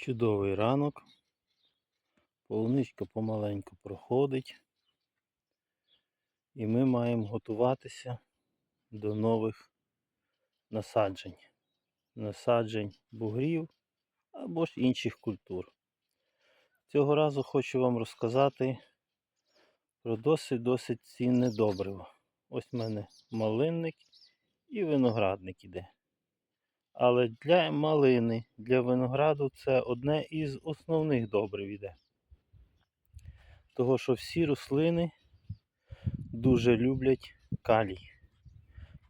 Чудовий ранок. Полуничка помаленьку проходить. І ми маємо готуватися до нових насаджень. Насаджень бугрів або ж інших культур. Цього разу хочу вам розказати про досить-досить цінне добриво. Ось в мене малинник і виноградник іде. Але для малини, для винограду це одне із основних добрив іде. Того, що всі рослини дуже люблять калій.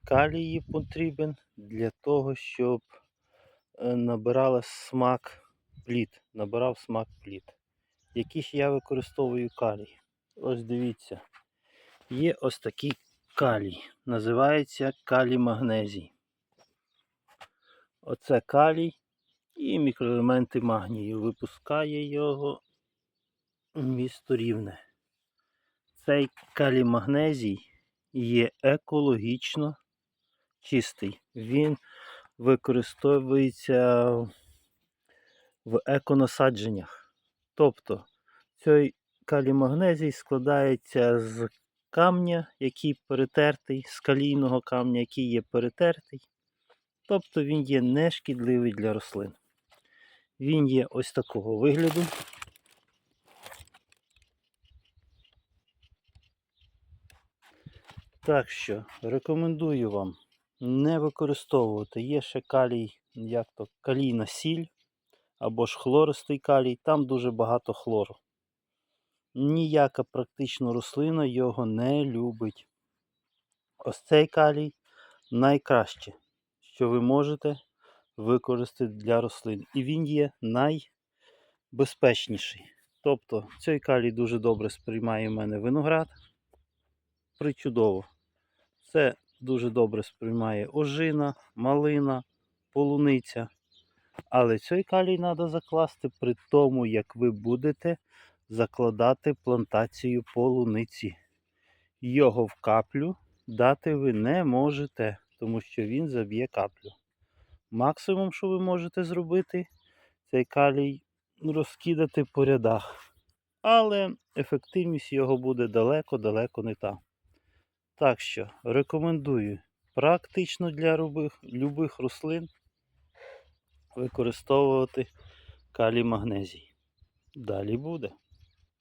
Калій потрібен для того, щоб е, набирала смак плід, набирав смак плід. Які ж я використовую калій? Ось дивіться. Є ось такий калій. Називається калій магнезій. Оце калій і мікроелементи магнію. Випускає його місто рівне. Цей калій магнезій є екологічно чистий. Він використовується в еконасадженнях. Тобто цей калій магнезій складається з камня, який перетертий, з калійного камня, який є перетертий. Тобто він є нешкідливий для рослин. Він є ось такого вигляду. Так що рекомендую вам не використовувати. Є ще калій, як то калійна сіль або ж хлористий калій, там дуже багато хлору. Ніяка практично рослина його не любить. Ось цей калій найкраще, що ви можете використати для рослин. І він є найбезпечніший. Тобто цей калій дуже добре сприймає в мене виноград. Причудово. Це дуже добре сприймає ожина, малина, полуниця. Але цей калій треба закласти при тому, як ви будете закладати плантацію полуниці. Його в каплю дати ви не можете, тому що він заб'є каплю. Максимум, що ви можете зробити, цей калій розкидати по рядах. Але ефективність його буде далеко-далеко не та. Так що рекомендую практично для любих, рослин використовувати калій магнезій. Далі буде.